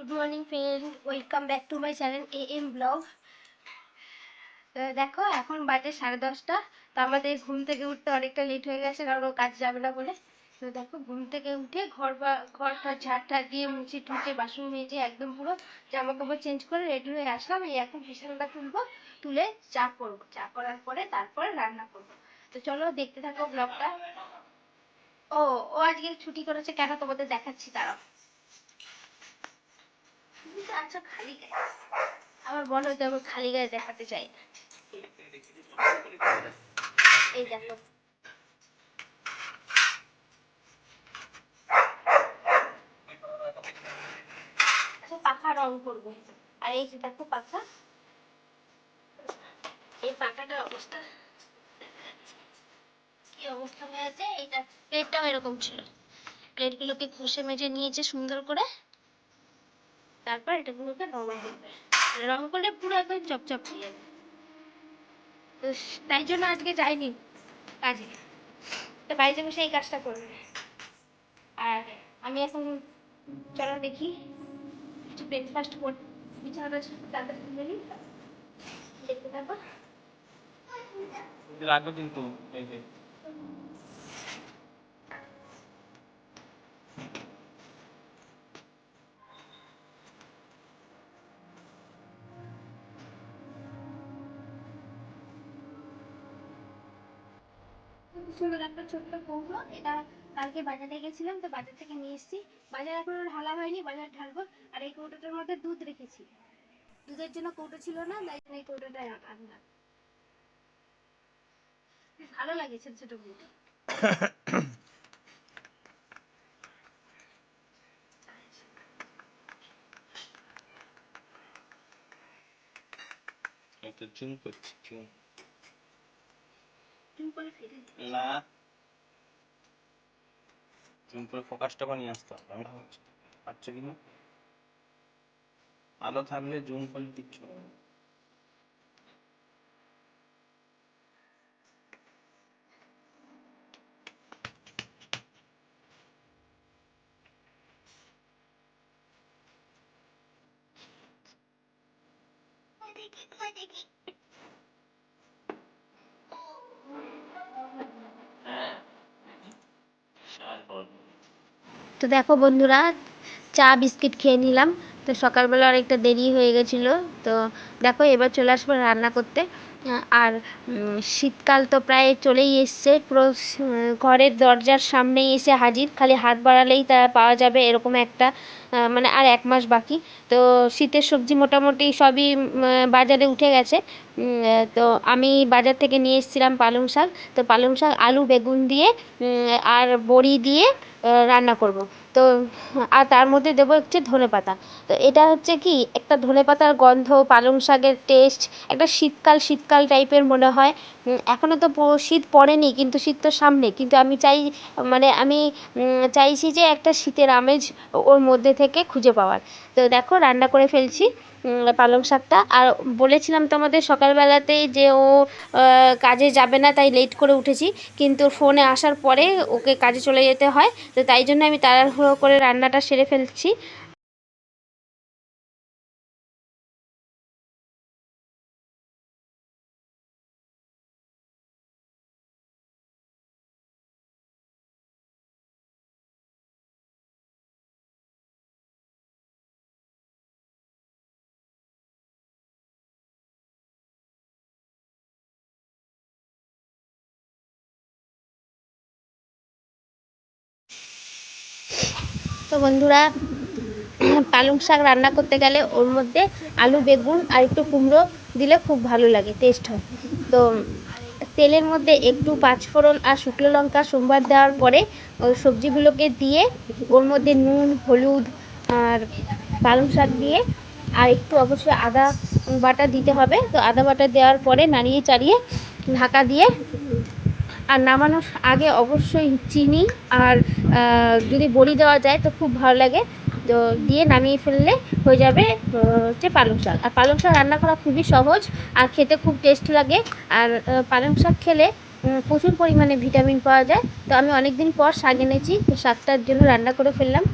Good morning friend welcome back to my channel A M blog দেখো, এখন বাজে সাড়ে দশটা। তো আমাদের ঘুম থেকে উঠতে অনেকটা লেট হয়ে গেছে, কারণ ও কাজ যাবে না বলে। তো দেখো, ঘুম থেকে উঠে ঘর বা ঘরটা ঝাড়টা দিয়ে মুছে টুচে বাসন মেজে একদম পুরো জামা কাপড় চেঞ্জ করে রেডি হয়ে আসলাম। এই এখন বিছানাটা তুলবো, তুলে চা করব। চা করার পরে তারপরে রান্না করব। তো চলো, দেখতে থাকো ব্লগটা ও ও আজকে ছুটি করেছে, কেন তোমাদের দেখাচ্ছি? তারা আচ্ছা খালি গায়ে আবার বলো যে আমি খালি গায়ে দেখাতে চাই না। এই দেখো। পাখা রং করব। আর এই যে দেখো পাখা। এই পাখাটার অবস্থা। কি অবস্থা হয়েছে? এইটা প্লেটটাও এরকম ছিল। প্লেটগুলোকে ঘষে মেজে নিয়েছে সুন্দর করে। তারপর এটাগুলোকে রং করবে। রং করলে পুরো একদম চপচপ হয়ে যাবে। তো তাই জন্য আজকে যাইনি কাজে। তো বাড়িতে বসে এই কাজটা করবে। আর আমি এখন চলো দেখি, একটু ব্রেকফাস্ট কর বিছানাটা তাড়াতাড়ি তুলে নিই দেখতে থাকো। রাখো কিন্তু, এই সুন্দর একটা ছোট্ট কৌটো এটা কালকে বাজারে গেছিলাম, তো বাজার থেকে নিয়ে এসেছি। বাজার এখনও ঢালা হয়নি, বাজার ঢালবো। আর এই কৌটোটার মধ্যে দুধ রেখেছি। দুধের জন্য কৌটো ছিল না, তাই জন্য এই কৌটোটা আনলাম। ভালো লাগে ছোট ছোট কৌটো। একটা জুম করছি, জুম। তুমি ফেলে না। জুম করে ফোকাসটা করে নিয়ে আসতে হবে, আমি পাচ্ছ কিনা আলো থাকলে জুম করলে কিচ্ছু না। তো দেখো বন্ধুরা চা বিস্কিট খেয়ে নিলাম। তো সকালবেলা অনেকটা দেরি হয়ে গেছিল। তো দেখো এবার চলে আসব রান্না করতে। আর শীতকাল তো প্রায় চলেই এসছে। পুরো ঘরের দরজার সামনেই এসে হাজির। খালি হাত বাড়ালেই তা পাওয়া যাবে এরকম একটা মানে আর এক মাস বাকি। তো শীতের সবজি মোটামুটি সবই বাজারে উঠে গেছে। তো আমি বাজার থেকে নিয়ে এসেছিলাম পালং শাক। তো পালং শাক, আলু, বেগুন দিয়ে আর বড়ি দিয়ে রান্না করব। তো, আর তার মধ্যে দেবো হচ্ছে ধনে পাতা তো এটা হচ্ছে কি, একটা ধনে পাতার গন্ধ, পালং শাকের টেস্ট একটা শীতকাল শীতকাল টাইপের মনে হয়। এখনও তো শীত পড়েনি, কিন্তু শীত তো সামনে। কিন্তু আমি চাই মানে আমি চাইছি যে একটা শীতের আমেজ ওর মধ্যে থেকে খুঁজে পাওয়ার। তো দেখো, রান্না করে ফেলছি পালং শাকটা। আর বলেছিলাম তোমাদের সকালবেলাতেই যে ও কাজে যাবে না, তাই লেট করে উঠেছি। কিন্তু ফোনে আসার পরে ওকে কাজে চলে যেতে হয়। তো তাই জন্য আমি তাড়াহুড়ো করে রান্নাটা সেরে ফেলছি। তো বন্ধুরা, পালং শাক রান্না করতে গেলে ওর মধ্যে আলু, বেগুন আর একটু কুমড়ো দিলে খুব ভালো লাগে টেস্ট হয়। তো তেলের মধ্যে একটু পাঁচফোড়ন আর শুকনো লঙ্কা সোমবার দেওয়ার পরে ওই সবজিগুলোকে দিয়ে ওর মধ্যে নুন, হলুদ আর পালং শাক দিয়ে আর একটু অবশ্যই আদা বাটা দিতে হবে। তো আদা বাটা দেওয়ার পরে নাড়িয়ে চাড়িয়ে ঢাকা দিয়ে আর নামানোর আগে অবশ্যই চিনি আর যদি বড়ি দেওয়া যায় তো খুব ভালো লাগে। তো দিয়ে নামিয়ে ফেললে হয়ে যাবে, হচ্ছে পালং শাক। আর পালং শাক রান্না করা খুবই সহজ আর খেতে খুব টেস্ট লাগে। আর পালং শাক খেলে প্রচুর পরিমাণে ভিটামিন পাওয়া যায়। তো আমি অনেক দিন পর শাক এনেছি, তো শাকটার জন্য রান্না করে ফেললাম।